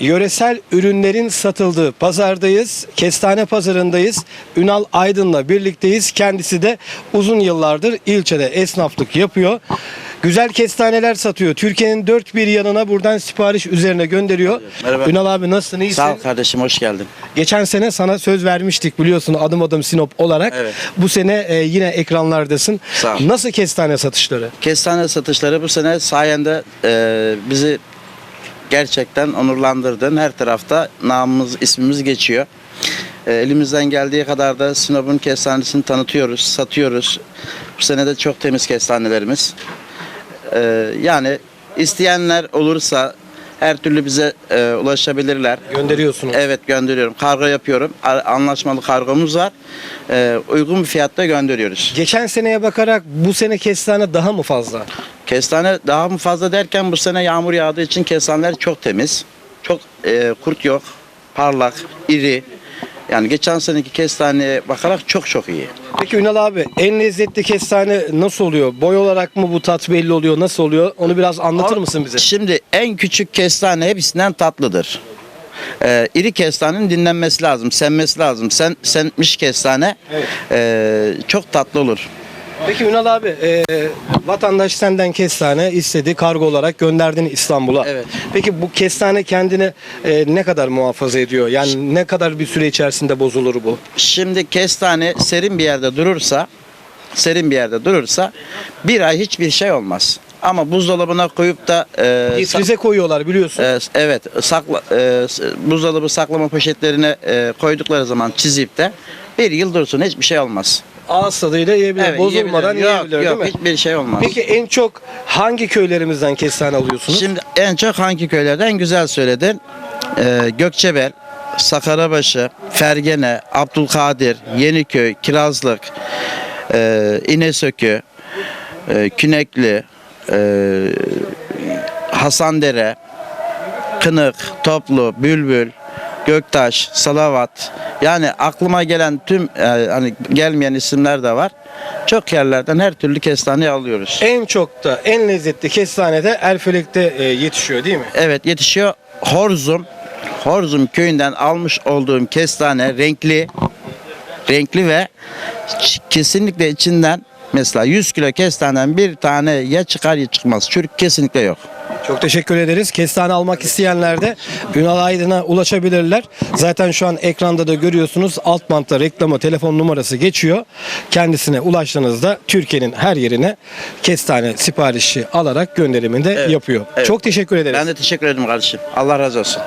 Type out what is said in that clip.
yöresel ürünlerin satıldığı pazardayız. Kestane pazarındayız. Ünal Aydın'la birlikteyiz. Kendisi de uzun yıllardır ilçede esnaflık yapıyor. Güzel kestaneler satıyor. Türkiye'nin dört bir yanına buradan sipariş üzerine gönderiyor. Merhaba. Ünal abi nasılsın? İyisin? Sağ ol kardeşim hoş geldin. Geçen sene sana söz vermiştik biliyorsun adım adım Sinop olarak. Evet. Bu sene e, yine ekranlardasın. Sağ ol. Nasıl kestane satışları? Kestane satışları bu sene sayende e, bizi gerçekten onurlandırdın. Her tarafta namımız, ismimiz geçiyor. E, elimizden geldiği kadar da Sinop'un kestanesini tanıtıyoruz, satıyoruz. Bu sene de çok temiz kestanelerimiz. E, yani isteyenler olursa her türlü bize e, ulaşabilirler. Gönderiyorsunuz. Evet gönderiyorum. Kargo yapıyorum. Anlaşmalı kargomuz var. E, uygun bir fiyatta gönderiyoruz. Geçen seneye bakarak bu sene kestane daha mı fazla? Kestane daha mı fazla derken bu sene yağmur yağdığı için kestaneler çok temiz. Çok e, kurt yok. Parlak, iri. Yani geçen seneki kestaneye bakarak çok çok iyi. Peki Ünal abi en lezzetli kestane nasıl oluyor? Boy olarak mı bu tat belli oluyor? Nasıl oluyor? Onu biraz anlatır mısın bize? Şimdi en küçük kestane hepsinden tatlıdır. Ee, iri kestanenin dinlenmesi lazım, senmesi lazım. Sen senmiş kestane Evet. e, çok tatlı olur. Peki Ünal abi e, vatandaş senden kestane istedi kargo olarak gönderdin İstanbul'a. Evet. Peki bu kestane kendini e, ne kadar muhafaza ediyor? Yani ne kadar bir süre içerisinde bozulur bu? Şimdi kestane serin bir yerde durursa, serin bir yerde durursa bir ay hiçbir şey olmaz. Ama buzdolabına koyup da e, Difrize koyuyorlar biliyorsun. e, evet sakla e, buzdolabı saklama poşetlerine e, koydukları zaman çizip de bir yıl dursun hiçbir şey olmaz. Ağız tadıyla yiyebilir. Evet, Bozulmadan yiyebilir. yiyebilir yok, yok, değil mi? hiçbir şey olmaz. Peki en çok hangi köylerimizden kestane alıyorsunuz? Şimdi en çok hangi köylerden güzel söyledin? Ee, Gökçebel, Sakarabaşı, Fergene, Abdülkadir, Yeniköy, Kirazlık, e, İnesökü, e, Künekli, e, Hasandere, Kınık, Toplu, Bülbül, Göktaş, Salavat. Yani aklıma gelen tüm e, hani gelmeyen isimler de var. Çok yerlerden her türlü kestane alıyoruz. En çok da en lezzetli kestane de Erfelek'te e, yetişiyor değil mi? Evet yetişiyor. Horzum. Horzum köyünden almış olduğum kestane renkli. Renkli ve kesinlikle içinden mesela 100 kilo kestaneden bir tane ya çıkar ya çıkmaz. Çürük kesinlikle yok. Çok teşekkür ederiz. Kestane almak isteyenler de Ünal Aydın'a ulaşabilirler. Zaten şu an ekranda da görüyorsunuz. Alt bantta reklama telefon numarası geçiyor. Kendisine ulaştığınızda Türkiye'nin her yerine kestane siparişi alarak gönderimini de Evet, yapıyor. evet. Çok teşekkür ederiz. Ben de teşekkür ederim kardeşim. Allah razı olsun.